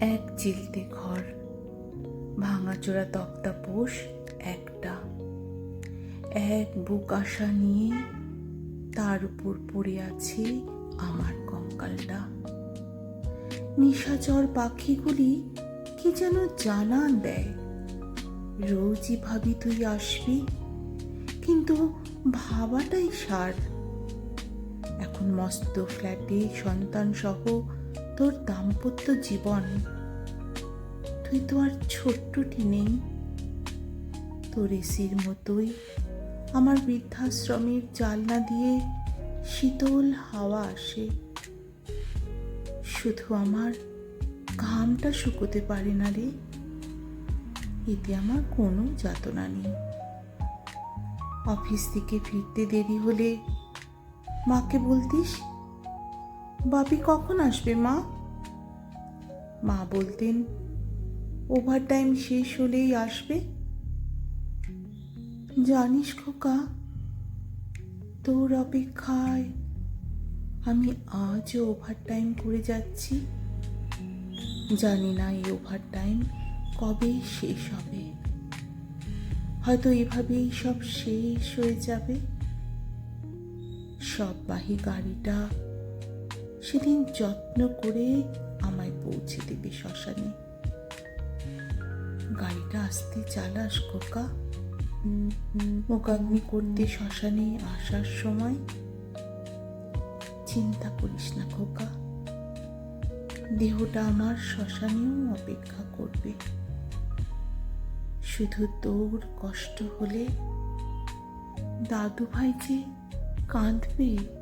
এক চিলতে ঘর, ভাঙাচোরা তক্তা পোষ একটা। এক বুক আশা নিয়ে তার উপর পড়ে আছে আমার কঙ্কালটা। নিশাচর পাখিগুলি কি যেন জানান দেয়, রোজই ভাবি তুই আসবি, কিন্তু ভাবাটাই সার। এখন মস্ত ফ্ল্যাটে সন্তান সহ তোর দাম্পত্য জীবন। তুই তো আর ছোট্টটি নেই। তোর এসির মতোই আমার বৃদ্ধাশ্রমের জালনা দিয়ে শীতল হাওয়া আসে। শুধু আমার ঘামটা শুকোতে পারে না রে। এতে আমার কোনো যাতনা নেই। অফিস থেকে ফিরতে দেরি হলে মাকে বলতিস বাপি কখন আসবে, মা? মা বলতেন, ওভার টাইম শেষ হলেই আসবে? জানিস খোকা তোর অপেক্ষায় আমি আজও ওভার টাইম করে যাচ্ছি। জানি না এই ওভার টাইম কবে শেষ হবে। হয়তো এভাবেই সব শেষ হয়ে যাবে। সববাহী গাড়িটা সেদিন যত্ন করে আমায় পৌঁছে দেবে শ্মশানে। গাড়িটা আসতে চালাস, খোকা। মোকাগ্নি করতে শ্মশানে আসার সময় চিন্তা করিস না, খোকা। দেহটা আমার শ্মশানেও অপেক্ষা করবে। শুধু তোর কষ্ট হলে দাদু ভাই যে কাঁদবে